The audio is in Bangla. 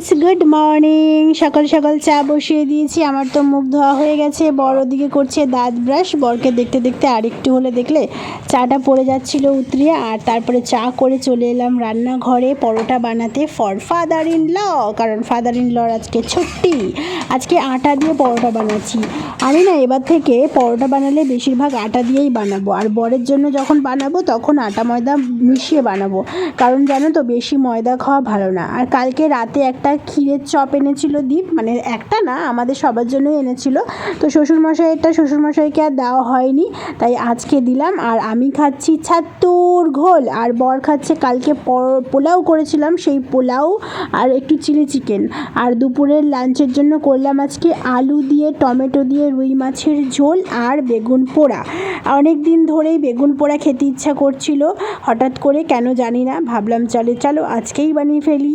Friends, good morning. সকাল সকাল চা বসিয়ে দিয়েছি, আমার তো মুখ ধোয়া হয়ে গেছে। বড় দিকে করছে দাঁত ব্রাশ, বরকে দেখতে দেখতে আরেকটু হলে দেখলে চাটা পড়ে যাচ্ছিল উতরিয়ে, আর তারপরে চা করে চলে এলাম রান্নাঘরে পরোটা বানাতে ফর ফাদার ইন ল কারণ ফাদার ইন লর আজকে ছুটি। আজকে আটা দিয়ে পরোটা বানাচ্ছি। আমি না এবার থেকে পরোটা বানালে বেশিরভাগ আটা দিয়েই বানাবো, আর বরের জন্য যখন বানাবো তখন আটা ময়দা মিশিয়ে বানাবো। কারণ জানো তো, বেশি ময়দা খাওয়া ভালো না। আর কালকে রাতে একটা ক্ষীরের চপ এনেছিল দীপ মানে একটা না, আমাদের সবার জন্যই এনেছিল। তো শ্বশুরমশাইয়েরটা শ্বশুরমশাইকে আর দেওয়া হয়নি, তাই আজকে দিলাম। আর আমি খাচ্ছি ছাত্তুর ঘোল, আর বর খাচ্ছে কালকে পোলাও করেছিলাম, সেই পোলাও আর একটু চিলি চিকেন। আর দুপুরের লাঞ্চের জন্য করলাম আজকে আলু দিয়ে, টমেটো দিয়ে, রুই মাছের ঝোল আর বেগুন পোড়া। অনেক দিন ধরেই বেগুন পোড়া খেতে ইচ্ছা করছিল, হঠাৎ করে কেন জানি না, ভাবলাম চলে, চলো আজকেই বানিয়ে ফেলি।